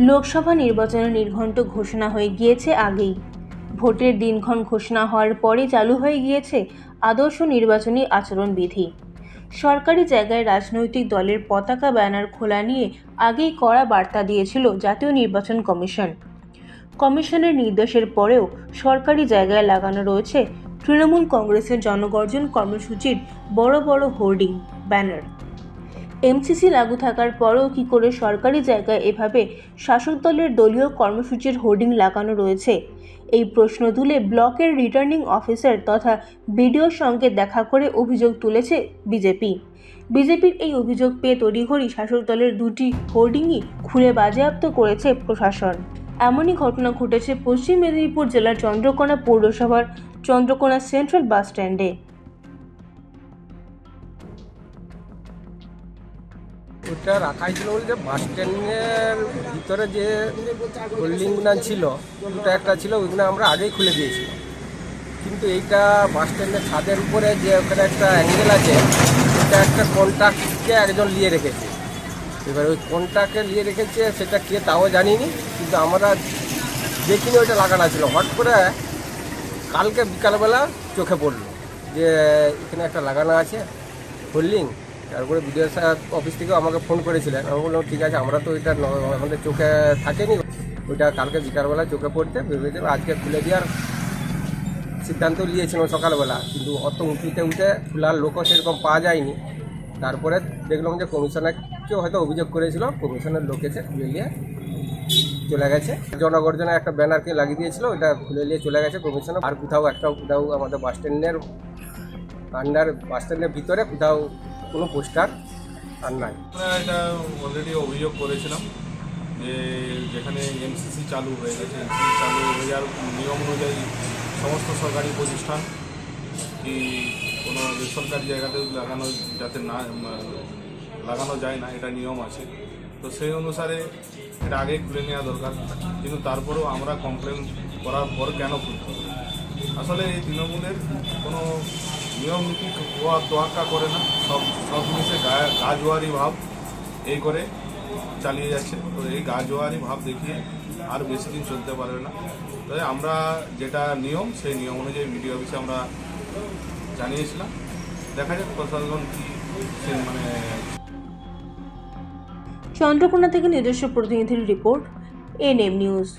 লোকসভা নির্বাচনের নির্ঘণ্ট ঘোষণা হয়ে গিয়েছে আগেই। ভোটের দিনক্ষণ ঘোষণা হওয়ার পরে চালু হয়ে গিয়েছে আদর্শ নির্বাচনী আচরণবিধি। সরকারি জায়গায় রাজনৈতিক দলের পতাকা, ব্যানার খোলা নিয়ে আগেই কড়া বার্তা দিয়েছিল জাতীয় নির্বাচন কমিশন। কমিশনের নির্দেশের পরেও সরকারি জায়গায় লাগানো রয়েছে তৃণমূল কংগ্রেসের জনগর্জন কর্মসূচির বড় বড় হোর্ডিং, ব্যানার। এমসিসি লাগু থাকার পরেও কি করে সরকারি জায়গায় এভাবে শাসক দলের দলীয় কর্মসূচির হোর্ডিং লাগানো রয়েছে? এই প্রশ্ন তুলে ব্লকের রিটার্নিং অফিসার তথা বিডিওর সঙ্গে দেখা করে অভিযোগ তুলেছে বিজেপি। বিজেপির এই অভিযোগ পেয়ে তড়িঘড়ি শাসক দলের দুটি হোর্ডিংই খুলে বাজেয়াপ্ত করেছে প্রশাসন। এমনই ঘটনা ঘটেছে পশ্চিম মেদিনীপুর জেলার চন্দ্রকোনা পৌরসভার চন্দ্রকোনা সেন্ট্রাল বাস স্ট্যান্ডে ওটা রাখা ছিল বলতে বাস স্ট্যান্ডের ভিতরে যে হোল্ডিংগুলো ছিল, দুটো একটা ছিল, ওইগুলো আমরা আগেই খুলে দিয়েছিলাম। কিন্তু এইটা বাস স্ট্যান্ডের ছাদের উপরে যে ওখানে একটা অ্যাঙ্গেল আছে ওটা একটা কন্ট্রাক্টকে একজন নিয়ে রেখেছে। এবার ওই কন্ট্রাক্টকে নিয়ে রেখেছে, সেটা কে তাও জানিনি, কিন্তু আমরা দেখিনি ওইটা লাগানো ছিল। হট করে কালকে বিকালবেলা চোখে পড়ল যে এখানে একটা লাগানো আছে, হোল্ডিং। তারপরে বিডিও সাহেব অফিস থেকে আমাকে ফোন করেছিলেন। আমি বললাম, ঠিক আছে, আমরা তো এটা আমাদের চোখে থাকেনি। ওইটা কালকে বিকালবেলা চোখে পড়তে ভেবেছে আজকে খুলে দেওয়ার সিদ্ধান্ত নিয়েছিলাম সকালবেলা। কিন্তু অত উঁচুতে উঠে খোলার লোকও সেরকম পাওয়া যায়নি। তারপরে দেখলাম যে কমিশনারকেও হয়তো অভিযোগ করেছিল, কমিশনের লোক এসে খুলে নিয়ে চলে গেছে। জনগর্জনে একটা ব্যানারকে লাগিয়ে দিয়েছিল ওটা খুলে নিয়ে চলে গেছে কমিশনার। আর কোথাও একটা, কোথাও আমাদের বাস স্ট্যান্ডের আন্ডার বাস স্ট্যান্ডের ভিতরে কোথাও কোনো পোস্টার আর নাই। এটা অলরেডি অভিযোগ করেছিলাম যে যেখানে এমসিসি চালু হয়ে গেছে এমসিসি চালু হয়ে যাওয়ার নিয়ম অনুযায়ী সমস্ত সরকারি প্রতিষ্ঠান কি কোনো বেসরকারি জায়গাতে লাগানো যাতে না, লাগানো যায় না, এটা নিয়ম আছে। তো সেই অনুসারে এটা আগে খুলে নেওয়া দরকার। কিন্তু তারপরেও আমরা কমপ্লেন করার পর কেন খুলতে আসলে এই তৃণমূলের কোনো নিয়ম নীতি তোয়াক্কা করে না, সব সব জিনিসে গা- গাজোয়ারি ভাব এই করে চালিয়ে যাচ্ছে। তো এই গাজোয়ারি ভাব দেখিয়ে আর বেশি দিন চলতে পারবে না। তাই আমরা যেটা নিয়ম, সেই নিয়ম অনুযায়ী ভিডিও অফিসে আমরা জানিয়েছিলাম। দেখা যাক প্রশাসন কি মানে চন্দ্রকোনা থেকে নিজস্ব প্রতিনিধির রিপোর্ট, এনএম নিউজ।